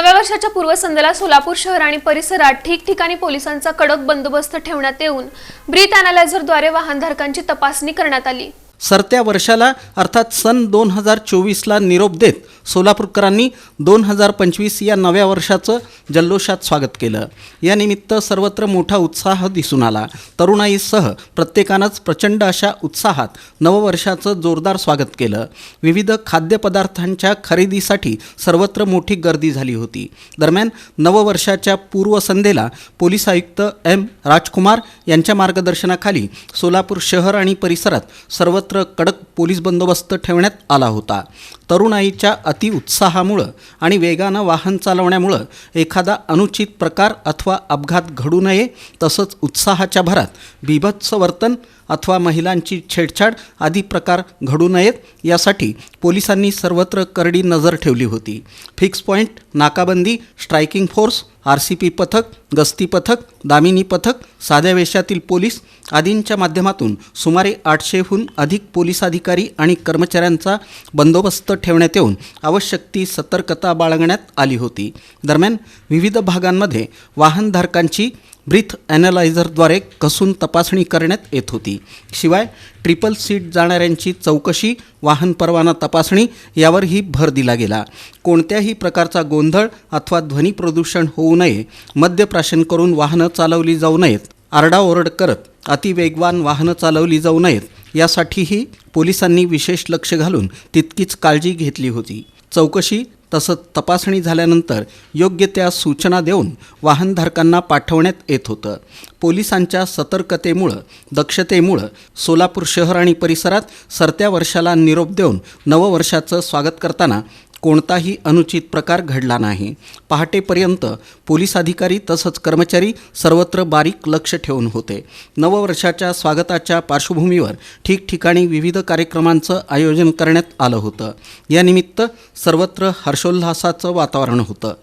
नव्या वर्षाच्या पूर्वसंध्येला सोलापूर शहर आणि परिसरात ठिकठिकाणी पोलिसांचा कडक बंदोबस्त ठेवण्यात येऊन ब्रीथ अनालायझरद्वारे वाहनधारकांची तपासणी करण्यात आली. सरत्या वर्षाला अर्थात सन दोन हजार चोवीसला निरोप देत सोलापूरकरांनी दोन हजार पंचवीस या नव्या वर्षाचं जल्लोषात स्वागत केलं. यानिमित्त सर्वत्र मोठा उत्साह दिसून आला. तरुणाईसह प्रत्येकानंच प्रचंड अशा उत्साहात नववर्षाचं जोरदार स्वागत केलं. विविध खाद्यपदार्थांच्या खरेदीसाठी सर्वत्र मोठी गर्दी झाली होती. दरम्यान नववर्षाच्या पूर्वसंध्येला पोलीस आयुक्त एम राजकुमार यांच्या मार्गदर्शनाखाली सोलापूर शहर आणि परिसरात सर्वत्र कडक पोलीस बंदोबस्त ठेवण्यात आला होता. तरुणाईच्या अतिउत्साहामुळं आणि वेगानं वाहन चालवण्यामुळं एखादा अनुचित प्रकार अथवा अपघात घडू नये तसंच उत्साहाच्या भरात बिभत्स वर्तन अथवा महिलांची छेडछाड आदी प्रकार घडू नयेत यासाठी पोलिसांनी सर्वत्र करडी नजर ठेवली होती. फिक्स पॉईंट नाकाबंदी striking force R C P पथक गस्ती पथक दामिनी पथक साध्या वेशातील पोलीस आदींच्या माध्यमातून सुमारे आठशेहून अधिक पोलीस अधिकारी आणि कर्मचाऱ्यांचा बंदोबस्त ठेवण्यात येऊन आवश्यक ती सतर्कता बाळगण्यात आली होती. दरम्यान विविध भागांमध्ये वाहनधारकांची ब्रीथ ॲनालायझरद्वारे कसून तपासणी करण्यात येत होती. शिवाय ट्रिपल सीट जाणाऱ्यांची चौकशी वाहन परवाना तपासणी यावरही भर दिला गेला. कोणत्याही प्रकारचा गोंधळ अथवा ध्वनी प्रदूषण होऊ नये मद्यप्राशन करून वाहनं चालवली जाऊ नयेत आरडाओरड करत अतिवेगवान वाहनं चालवली जाऊ नयेत यासाठीही पोलिसांनी विशेष लक्ष घालून तितकीच काळजी घेतली होती. चौकशी तसंच तपासणी झाल्यानंतर योग्य त्या सूचना देऊन वाहनधारकांना पाठवण्यात येत होतं. पोलिसांच्या सतर्कतेमुळं दक्षतेमुळं सोलापूर शहर आणि परिसरात सरत्या वर्षाला निरोप देऊन नववर्षाचं स्वागत करताना कोणताही अनुचित प्रकार घडला नाही. पहाटेपर्यंत पोलीस अधिकारी तसंच कर्मचारी सर्वत्र बारीक लक्ष ठेवून होते. नववर्षाच्या स्वागताच्या पार्श्वभूमीवर ठिकठिकाणी विविध कार्यक्रमांचं आयोजन करण्यात आलं होतं. यानिमित्त सर्वत्र हर्षोल्हासाचं वातावरण होतं.